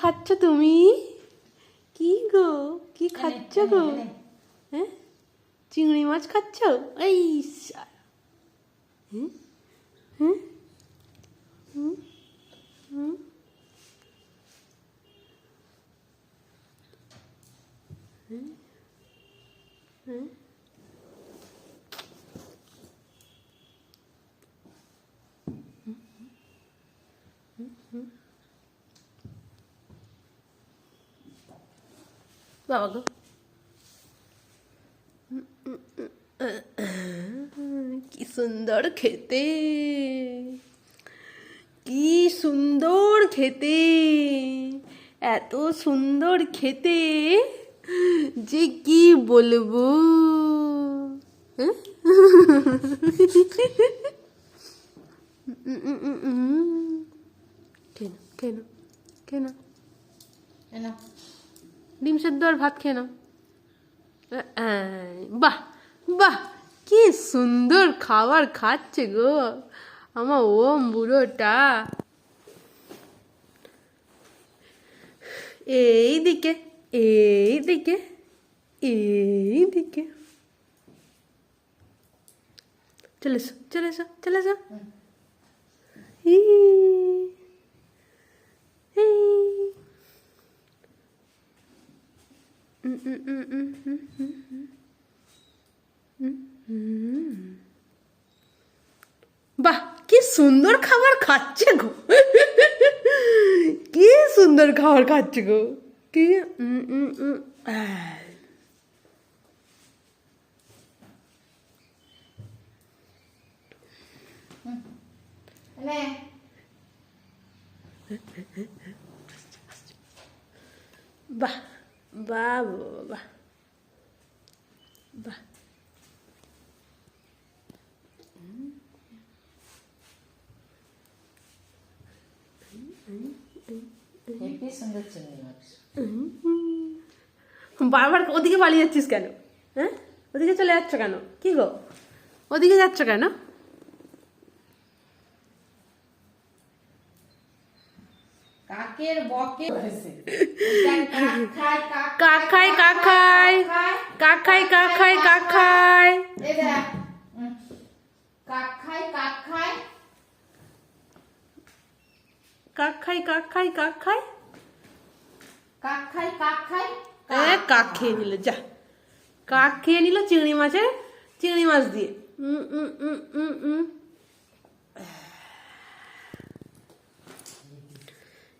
খাচ্ছ তুমি? কি গো? কি খাচ্ছ গো। হ্যাঁ? চিংড়ি মাছ খাচ্ছ? এই। হ্যাঁ? হ্যাঁ? হুম? হুম? হ্যাঁ হ্যাঁ বাবা গো কি সুন্দর খেতে। কি সুন্দর খেতে। এত সুন্দর খেতে যে কি বলব? কেন কেন কেন। ডিম সেদ্ধ আর ভাত খেয়ে নাও। বাহ বাহ কি সুন্দর খাবার খাচ্ছে গো। আমার ওম বুড়োটা। এই দিকে এই দিকে এই দিকে চলে এসো চলে এসো চলে এসো। ই, বাহ কি সুন্দর খাবার খাচ্ছে গো। কি সুন্দর খাবার খাচ্ছে গো। কি। বাহ। বাহ বাহ বাহ। বারবার ওদিকে পালিয়ে যাচ্ছিস কেন? হ্যাঁ? ওদিকে চলে যাচ্ছ কেন? কি গো? ওদিকে যাচ্ছ কেন? কাকের বকে হয়েছে। কাক খায়, কাক কাক খায় কাক খায় কাক খায় কাক খায় কাক খায় এই দেখ। উম। কাক খায়, কাক খায়। কাক খায় কাক খায় কাক খায় কাক খায়, এ কাক খেয়ে নিল যা কাক খেয়ে নিল চিংড়ি মাছের চিংড়ি মাছ দিয়ে উম, উম, উম, উম, উম।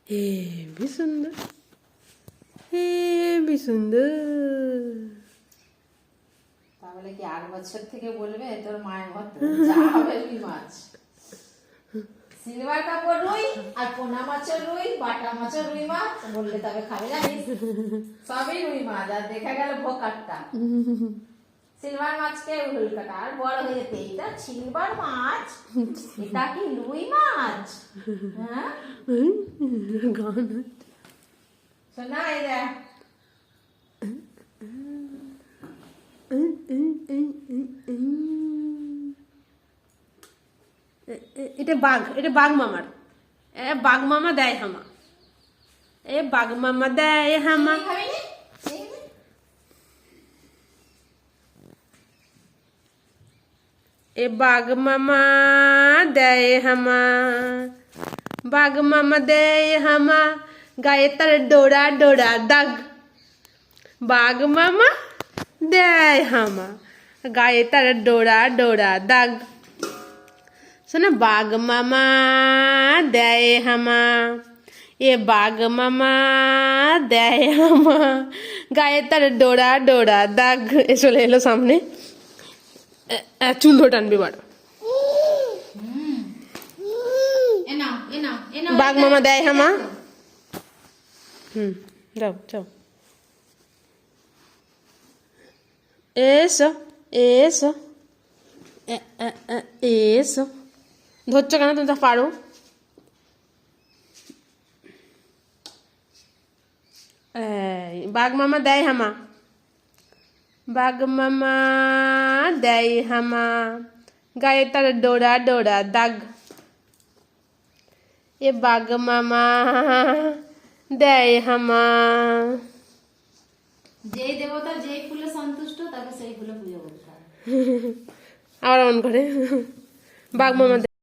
হেবি সুন্দর হেবি সুন্দর তাহলে কি আট বছর থেকে বলবে তোর মায়ের মতো মাছ? সিলভার কাপড় রুই আর পোনা মাছের রুই, বাটা মাছের রুই মাছ, বললে তবে খাবে জানিস? সবই রুই মাছ, আর দেখা গেল ভোকারটা সিলভার মাছকে হুল কাটা আর বড় হয়ে যেতে এটা সিলভার মাছ। এটা কি রুই মাছ? হ্যাঁ? গান শোনা এই দেখ। উম, উম, উম, উম, উম। এ- এ- এটা বাঘ এটা বাঘ মামার। এ বাঘ মামা দেয় হামা। এ বাঘ মামা দেয় হামা। চিংড়ি খাবি নি? চিংড়ি? এ বাঘ মামা, দেয় হামা। বাঘ মামা, দেয় হামা, গায়ে তার ডোরা ডোরা দাগ। বাঘ মামা, দেয় হামা, গায়ে তার ডোরা ডোরা দাগ। শোনো, বাঘ মামা, দেয় হামা। এ বাঘ মামা, দেয় হামা, গায়ে তার ডোরা ডোরা দাগ। এ চলে এলো সামনে। চুল ধরে টানবি বার বাঘ মামা দেয় হামা? হুম যাও যাও। এসো এসো। এসো। ধরছো কেন তুমি তো পারো? বাঘ মামা দেয় হামা। বাঘ মামা দেয় হামা গায়ে তার ডোরা ডোরা দাগ। এ বাঘ মামা দেয় হামা। যেই দেবতা যেই ফুলে সন্তুষ্ট তাকে সেই ফুলে পুজো করতে আবার অন করে। বাঘ মামা দেয়